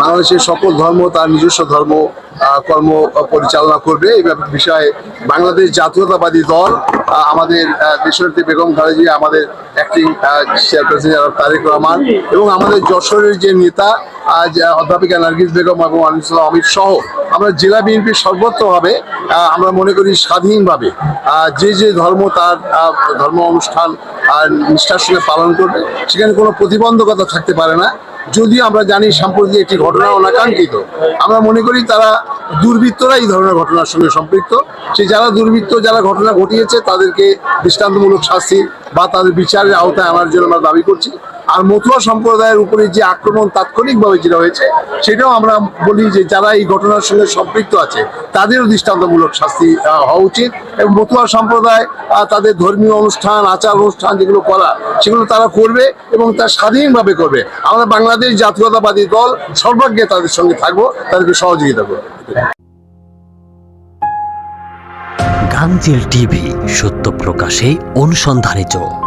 বাংলাদেশের সকল ধর্ম তার নিজস্ব ধর্ম কর্ম পরিচালনা করবে। এই বিষয়ে বাংলাদেশ জাতীয়তাবাদী দল আমাদের দেশনেত্রী বেগম খালেদা জিয়া, আমাদের অ্যাক্টিং চেয়ারপারসন তারেক রহমান এবং আমাদের যশোরের যে নেতা অধ্যাপিকা নার্গিস বেগম এবং আনিসুল্লাহ অমিত সহ আমরা জেলা বিএনপি সর্বত্রভাবে আমরা মনে করি স্বাধীনভাবে যে যে ধর্ম তার ধর্ম অনুষ্ঠান আর নিষ্ঠার সঙ্গে পালন করবে, সেখানে কোনো প্রতিবন্ধকতা থাকতে পারে না। যদিও আমরা জানি সাম্প্রতিক একটি ঘটনা অনাকাঙ্ক্ষিত। আমরা মনে করি তারা দুর্বৃত্তরা এই ধরনের ঘটনার সঙ্গে সম্পৃক্ত। সে যারা দুর্বৃত্ত, যারা ঘটনা ঘটিয়েছে, তাদেরকে দৃষ্টান্তমূলক শাস্তি বা তাদের বিচারের আওতায় আনার জন্য আমরা দাবি করছি। আর মতুয়া সম্প্রদায়ের উপরে যে আক্রমণ তাৎক্ষণিকভাবে যেটা হয়েছে, সেটাও আমরা বলি যে যারা এই ঘটনার সঙ্গে সম্পৃক্ত আছে, তাদেরও দৃষ্টান্তমূলক শাস্তি হওয়া উচিত। এবং মতুয়া সম্প্রদায় তাদের ধর্মীয় অনুষ্ঠান, আচার অনুষ্ঠান যেগুলো করা, সেগুলো তারা করবে এবং তা স্বাধীনভাবে করবে। আমরা বাংলাদেশ জাতীয়তাবাদী দল সর্বাগ্যে তাদের সঙ্গে থাকব, তাদেরকে সহযোগিতা করব। গাংচিল টিভি, সত্য প্রকাশে অনুসন্ধানী চোখ।